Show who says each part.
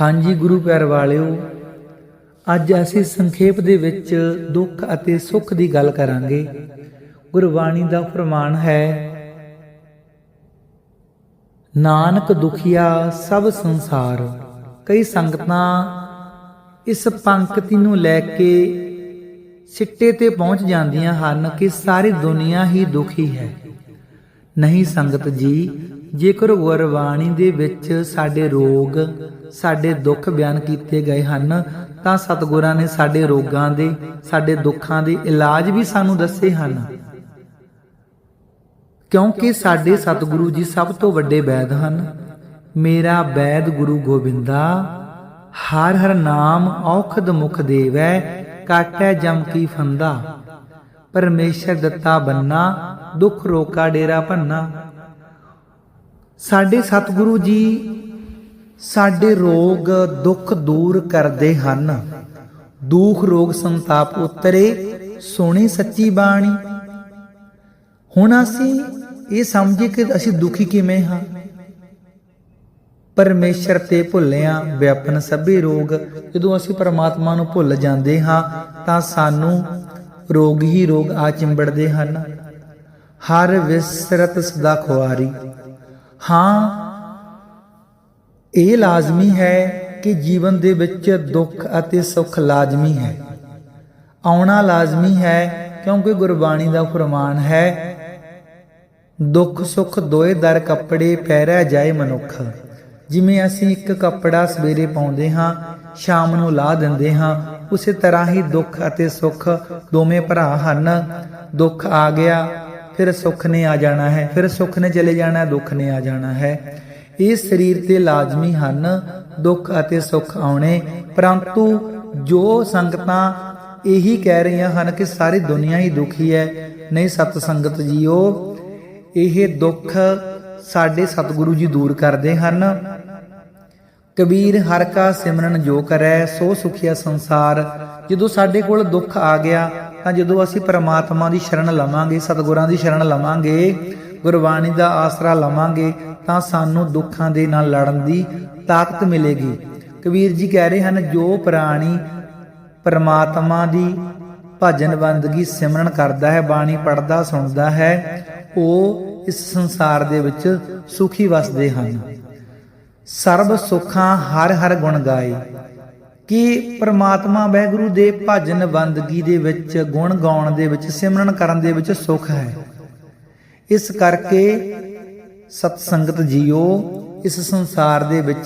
Speaker 1: ਹਾਂਜੀ ਗੁਰੂ ਪਿਆਰ ਵਾਲਿਓ, ਅੱਜ ਅਸੀਂ ਸੰਖੇਪ ਦੇ ਵਿੱਚ ਦੁੱਖ ਅਤੇ ਸੁੱਖ ਦੀ ਗੱਲ ਕਰਾਂਗੇ। ਗੁਰਬਾਣੀ ਦਾ ਫਰਮਾਨ ਹੈ, ਨਾਨਕ ਦੁਖੀਆ ਸਭ ਸੰਸਾਰ। ਕਈ ਸੰਗਤਾਂ ਇਸ ਪੰਕਤੀ ਨੂੰ ਲੈ ਕੇ ਸਿੱਟੇ ਤੇ ਪਹੁੰਚ ਜਾਂਦੀਆਂ ਹਨ ਕਿ ਸਾਰੀ ਦੁਨੀਆ ਹੀ ਦੁਖੀ ਹੈ। ਨਹੀਂ ਸੰਗਤ ਜੀ, ਜੇਕਰ ਗੁਰਬਾਣੀ ਦੇ ਵਿੱਚ ਸਾਡੇ ਰੋਗ ਸਾਡੇ ਦੁੱਖ ਬਿਆਨ ਕੀਤੇ ਗਏ ਹਨ, ਤਾਂ ਸਤਿਗੁਰਾਂ ਨੇ ਸਾਡੇ ਰੋਗਾਂ ਦੇ, ਸਾਡੇ ਦੁੱਖਾਂ ਦੇ ਇਲਾਜ ਵੀ ਸਾਨੂੰ ਦੱਸੇ ਹਨ। ਕਿਉਂਕਿ ਸਾਡੇ ਸਤਿਗੁਰੂ ਜੀ ਸਭ ਤੋਂ ਵੱਡੇ ਵੈਦ ਹਨ। ਮੇਰਾ ਵੈਦ ਗੁਰੂ ਗੋਬਿੰਦਾ, ਹਰ ਹਰ ਨਾਮ ਔਖਦ ਮੁਖ ਦੇਵੈ, ਕਾਟੈ ਜਮ ਕੀ ਫੰਦਾ। ਪਰਮੇਸ਼ਰ ਦਿੱਤਾ ਬੰਨਾ, ਦੁੱਖ ਰੋਕਾ ਡੇਰਾ ਭੰਨਾ। ਸਾਡੇ ਸਤਿਗੁਰੂ ਜੀ ਸਾਡੇ ਰੋਗ ਦੁੱਖ ਦੂਰ ਕਰਦੇ ਹਨ। ਦੁੱਖ ਰੋਗ ਸੰਤਾਪ ਉਤਰੇ, ਸੋਹਣੀ ਸੱਚੀ ਬਾਣੀ। ਹੁਣ ਅਸੀਂ ਇਹ ਸਮਝੀਏ ਕਿ ਅਸੀਂ ਦੁਖੀ ਕਿਵੇਂ ਹਾਂ। ਪਰਮੇਸ਼ਰ ਤੇ ਭੁੱਲਿਆ ਵਿਆਪਨ ਸਭੇ ਰੋਗ, ਜਦੋਂ ਅਸੀਂ ਪਰਮਾਤਮਾ ਨੂੰ ਭੁੱਲ ਜਾਂਦੇ ਹਾਂ, ਤਾਂ ਸਾਨੂੰ ਰੋਗ ਹੀ ਰੋਗ ਆ ਚਿੰਬੜਦੇ ਹਨ। ਹਰ ਵਿਸਰਤ ਸਦਾ ਖੁਆਰੀ। ਹਾਂ ਇਹ ਲਾਜ਼ਮੀ ਹੈ ਕਿ ਜੀਵਨ ਦੇ ਵਿੱਚ ਦੁੱਖ ਅਤੇ ਸੁੱਖ ਲਾਜ਼ਮੀ ਹੈ। ਆਉਣਾ ਲਾਜ਼ਮੀ ਹੈ ਕਿਉਂਕਿ ਗੁਰਬਾਣੀ ਦਾ ਫਰਮਾਨ ਹੈ, ਦੁੱਖ ਸੁੱਖ ਦੋਏ ਦਰ ਕੱਪੜੇ ਪਹਿਰਿਆ ਜਾਏ ਮਨੁੱਖ। ਜਿਵੇਂ ਅਸੀਂ ਇੱਕ ਕੱਪੜਾ ਸਵੇਰੇ ਪਾਉਂਦੇ ਹਾਂ, ਸ਼ਾਮ ਨੂੰ ਲਾਹ ਦਿੰਦੇ ਹਾਂ, ਉਸੇ ਤਰ੍ਹਾਂ ਹੀ ਦੁੱਖ ਅਤੇ ਸੁੱਖ ਦੋਵੇਂ ਭਰਾ ਹਨ। ਦੁੱਖ ਆ ਗਿਆ ਫਿਰ ਸੁੱਖ ਨੇ ਆ ਜਾਣਾ ਹੈ, ਫਿਰ ਸੁੱਖ ਨੇ ਚਲੇ ਜਾਣਾ, ਦੁੱਖ ਨੇ ਆ ਜਾਣਾ ਹੈ। ਇਹ ਸਰੀਰ ਤੇ ਲਾਜ਼ਮੀ ਹਨ, ਦੁੱਖ ਅਤੇ ਸੁੱਖ ਆਉਣੇ। ਪਰੰਤੂ ਜੋ ਸੰਗਤਾਂ ਇਹੀ ਕਹਿ ਰਹੀਆਂ ਹਨ ਕਿ ਸਾਰੀ ਦੁਨੀਆ ਹੀ ਦੁਖੀ ਹੈ, ਨਹੀਂ ਸਤ ਸੰਗਤ ਜੀਓ, ਇਹ ਦੁੱਖ ਸਾਡੇ ਸਤਿਗੁਰੂ ਜੀ ਦੂਰ ਕਰਦੇ ਹਨ। ਕਬੀਰ ਹਰ ਕਾ ਸਿਮਰਨ ਜੋ ਕਰੈ, ਸੋ ਸੁਖੀਆ ਸੰਸਾਰ। ਜਦੋਂ ਸਾਡੇ ਕੋਲ ਦੁੱਖ ਆ ਗਿਆ ਤਾਂ ਜਦੋਂ ਅਸੀਂ ਪਰਮਾਤਮਾ ਦੀ ਸ਼ਰਨ ਲਵਾਂਗੇ, ਸਤਿਗੁਰਾਂ ਦੀ ਸ਼ਰਨ ਲਵਾਂਗੇ, ਗੁਰਬਾਣੀ ਦਾ ਆਸਰਾ ਲਵਾਂਗੇ, ਤਾਂ ਸਾਨੂੰ ਦੁੱਖਾਂ ਦੇ ਨਾਲ ਲੜਨ ਦੀ ਤਾਕਤ ਮਿਲੇਗੀ। ਕਬੀਰ ਜੀ ਕਹਿ ਰਹੇ ਹਨ, ਜੋ ਪ੍ਰਾਣੀ ਪਰਮਾਤਮਾ ਦੀ ਭਜਨ ਬੰਦਗੀ ਸਿਮਰਨ ਕਰਦਾ ਹੈ, ਬਾਣੀ ਪੜਦਾ ਸੁਣਦਾ ਹੈ, ਉਹ ਇਸ ਸੰਸਾਰ ਦੇ ਵਿੱਚ ਸੁਖੀ ਵਸਦੇ ਹਨ। ਸਰਬ ਸੁਖਾਂ ਹਰ ਹਰ ਗੁਣ ਗਾਏ। ਕਿ ਪ੍ਰਮਾਤਮਾ ਵਹਿਗੁਰੂ ਦੇ ਭਜਨ ਬੰਦਗੀ ਦੇ ਵਿੱਚ, ਗੁਣ ਗਾਉਣ ਦੇ ਵਿੱਚ, ਸਿਮਰਨ ਕਰਨ ਦੇ ਵਿੱਚ ਸੁਖ ਹੈ। ਇਸ ਕਰਕੇ ਸਤ ਸੰਗਤ ਜੀਓ, ਇਸ ਸੰਸਾਰ ਦੇ ਵਿੱਚ